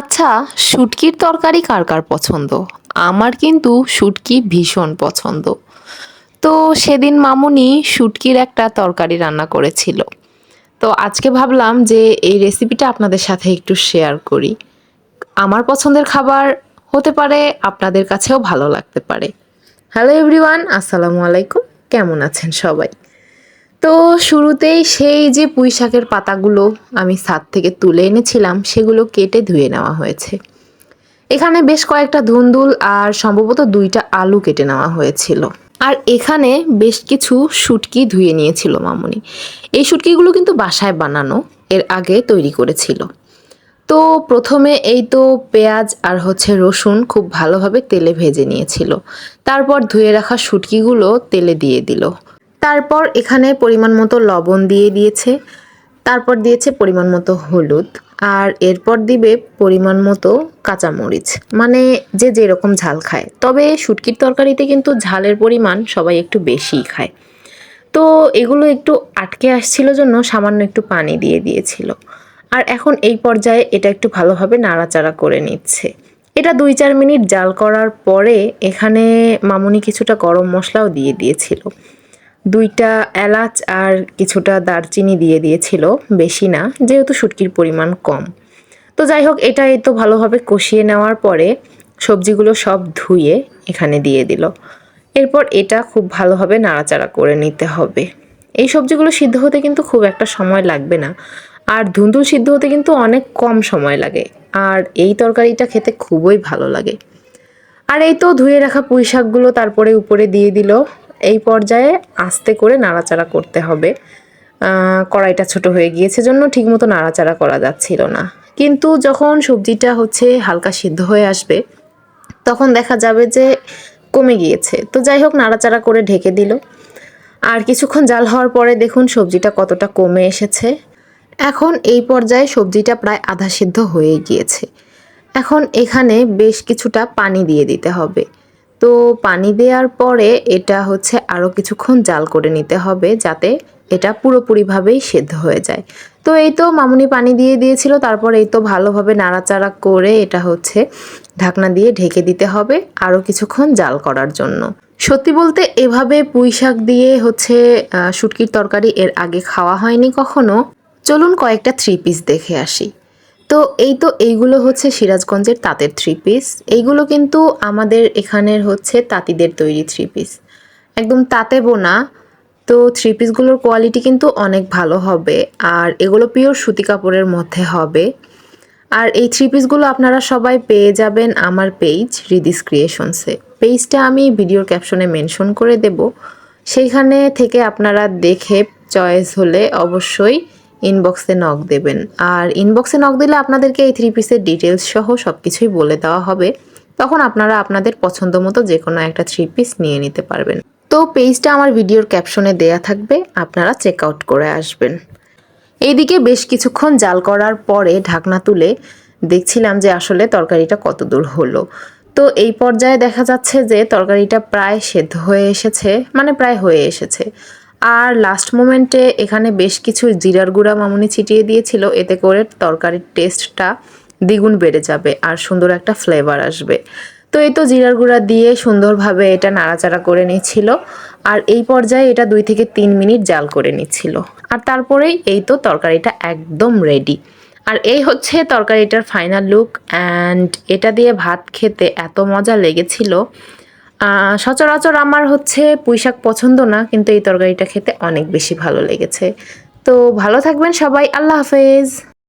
আচ্ছা শুটকির তরকারি কার কার পছন্দ? আমার কিন্তু শুটকি ভীষণ পছন্দ। তো সেদিন মামুনি শুটকির একটা তরকারি রান্না করেছিল। তো আজকে ভাবলাম যে এই রেসিপিটা আপনাদের সাথে একটু শেয়ার করি। আমার পছন্দের খাবার হতে পারে, আপনাদের কাছেও ভালো লাগতে পারে। হ্যালো এভরিওয়ান আসসালামু আলাইকুম। কেমন আছেন সবাই? তো শুরুতেই সেই যে পুঁই শাকের পাতাগুলো আমি ছাদ থেকে তুলে এনেছিলাম, সেগুলো কেটে ধুয়ে নেওয়া হয়েছে। এখানে বেশ কয়েকটা ধুন্দুল আর সম্ভবত দুইটা আলু কেটে নেওয়া হয়েছিল। আর এখানে বেশ কিছু শুটকি ধুয়ে নিয়েছিল মামুনি। এই শুটকিগুলো কিন্তু বাসায় বানানো, এর আগে তৈরি করেছিল। তো প্রথমে এই তো পেঁয়াজ আর হচ্ছে রসুন খুব ভালোভাবে তেলে ভেজে নিয়েছিল। তারপর ধুয়ে রাখা শুটকিগুলো তেলে দিয়ে দিল। তারপর এখানে পরিমাণ মতো লবণ দিয়ে দিয়েছে, তারপর দিয়েছে পরিমাণ মতো হলুদ, আর এরপর দিবে পরিমাণ মতো কাঁচামরিচ। মানে যে যেরকম ঝাল খায়। তবে শুটকির তরকারিতে কিন্তু ঝালের পরিমাণ সবাই একটু বেশিই খায়। তো এগুলো একটু আটকে আসছিল জন্য সামান্য একটু পানি দিয়ে দিয়েছিল। আর এখন এই পর্যায়ে এটা একটু ভালোভাবে নাড়াচাড়া করে নিচ্ছে। এটা দুই চার মিনিট জাল করার পরে এখানে মামুনি কিছুটা গরম মশলাও দিয়ে দিয়েছিল। দুইটা এলাচ আর কিছুটা দারচিনি দিয়ে দিয়েছিল, বেশি না, যেহেতু শুটকির পরিমাণ কম। তো যাই হোক এটা তো ভালোভাবে কষিয়ে নেওয়ার পরে সবজিগুলো সব ধুয়ে এখানে দিয়ে দিল। এরপর এটা খুব ভালোভাবে নাড়াচাড়া করে নিতে হবে। এই সবজিগুলো সিদ্ধ হতে কিন্তু খুব একটা সময় লাগবে না। আর ধুন্দুল সিদ্ধ হতে কিন্তু অনেক কম সময় লাগে। আর এই তরকারিটা খেতে খুবই ভালো লাগে। আর এই তো ধুয়ে রাখা পুঁই শাকগুলো তারপরে উপরে দিয়ে দিল। এই পর্যায়ে আস্তে করে নাড়াচাড়া করতে হবে। কড়াইটা ছোট হয়ে গিয়েছে জন্য ঠিকমতো নাড়াচাড়া করা যাচ্ছিল না। কিন্তু যখন সবজিটা হচ্ছে হালকা সিদ্ধ হয়ে আসবে, তখন দেখা যাবে যে কমে গিয়েছে। তো যাই হোক, নাড়াচাড়া করে ঢেকে দিল। আর কিছুক্ষণ জাল হওয়ার পরে দেখুন সবজিটা কতটা কমে এসেছে। এখন এই পর্যায়ে সবজিটা প্রায় আধা সিদ্ধ হয়ে গিয়েছে। এখন এখানে বেশ কিছুটা পানি দিয়ে দিতে হবে। তো পানি দেওয়ার পরে এটা হচ্ছে আরও কিছুক্ষণ জাল করে নিতে হবে যাতে এটা পুরোপুরিভাবেই সেদ্ধ হয়ে যায়। তো এই তো মামুনি পানি দিয়ে দিয়েছিল, তারপর এই তো ভালোভাবে নাড়াচাড়া করে এটা হচ্ছে ঢাকনা দিয়ে ঢেকে দিতে হবে আরও কিছুক্ষণ জাল করার জন্য। সত্যি বলতে এভাবে পুঁই শাক দিয়ে হচ্ছে শুটকির তরকারি এর আগে খাওয়া হয়নি কখনো। চলুন কয়েকটা থ্রি পিস দেখে আসি। তো এই তো এইগুলো হচ্ছে সিরাজগঞ্জের তাঁতের থ্রি পিস এইগুলো কিন্তু আমাদের এখানের হচ্ছে তাঁতিদের তৈরি থ্রি পিস একদম তাঁতে বোনা তো থ্রি পিসগুলোর কোয়ালিটি কিন্তু অনেক ভালো হবে, আর এগুলো পিওর সুতি কাপড়ের মধ্যে হবে। আর এই থ্রি পিসগুলো আপনারা সবাই পেয়ে যাবেন আমার পেজ রিদিস ক্রিয়েশনসে পেজটা আমি ভিডিওর ক্যাপশনে মেনশন করে দেব। সেইখানে থেকে আপনারা দেখে চয়েস হলে অবশ্যই ইনবক্সে নক দেবেন। আর ইনবক্সে নক দিলে আপনাদেরকে এই থ্রি পিসের ডিটেলস সহ সব কিছুই বলে দেওয়া হবে। তখন আপনারা আপনাদের পছন্দ মতো যে কোনো একটা থ্রি পিস নিয়ে নিতে পারবেন। তো পেজটা আমার ভিডিওর ক্যাপশনে দেয়া থাকবে, আপনারা চেক আউট করে আসবেন। এইদিকে বেশ কিছুক্ষণ জাল করার পরে ঢাকনা তুলে দেখছিলাম যে আসলে তরকারিটা কত দূর হলো। তো এই পর্যায়ে দেখা যাচ্ছে যে তরকারিটা প্রায় সেদ্ধ হয়ে এসেছে মানে প্রায় হয়ে এসেছে। আর লাস্ট মোমেন্টে এখানে বেশ কিছু জিরার গুঁড়া মামুনি ছিটিয়ে দিয়েছিল। এতে করে তরকারির টেস্টটা দ্বিগুণ বেড়ে যাবে আর সুন্দর একটা ফ্লেভার আসবে। তো এই তো জিরার গুঁড়া দিয়ে সুন্দরভাবে এটা নাড়াচাড়া করে নিচ্ছিল আর এই পর্যায়ে এটা দুই থেকে তিন মিনিট জাল করে নিচ্ছিল। আর তারপরেই এই তো তরকারিটা একদম রেডি আর এই হচ্ছে তরকারিটার ফাইনাল লুক অ্যান্ড এটা দিয়ে ভাত খেতে এত মজা লেগেছিল সচরাচর আমার হচ্ছে পুঁইশাক পছন্দ না, কিন্তু এই তরকারিটা খেতে অনেক বেশি ভালো লেগেছে। তো ভালো থাকবেন সবাই, আল্লাহ হাফেজ।